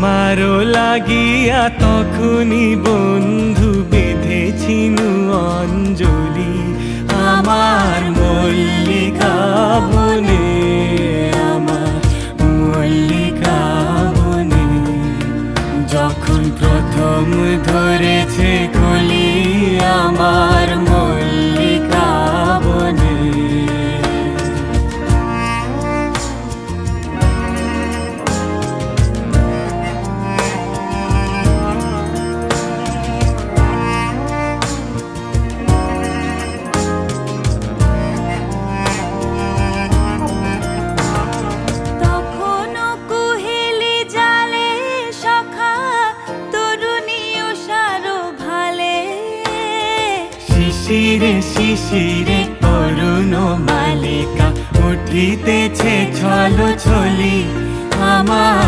তোমারও লাগিয়া তখনই বন্ধু বেঁধেছিনু অঞ্জলি। শিশিরে শিশিরে করুণ মালিকা উঠিতেছে ছল ছলি আমার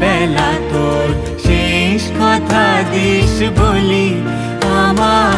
বেলা তোর শেষ কথা দিস বলি আমার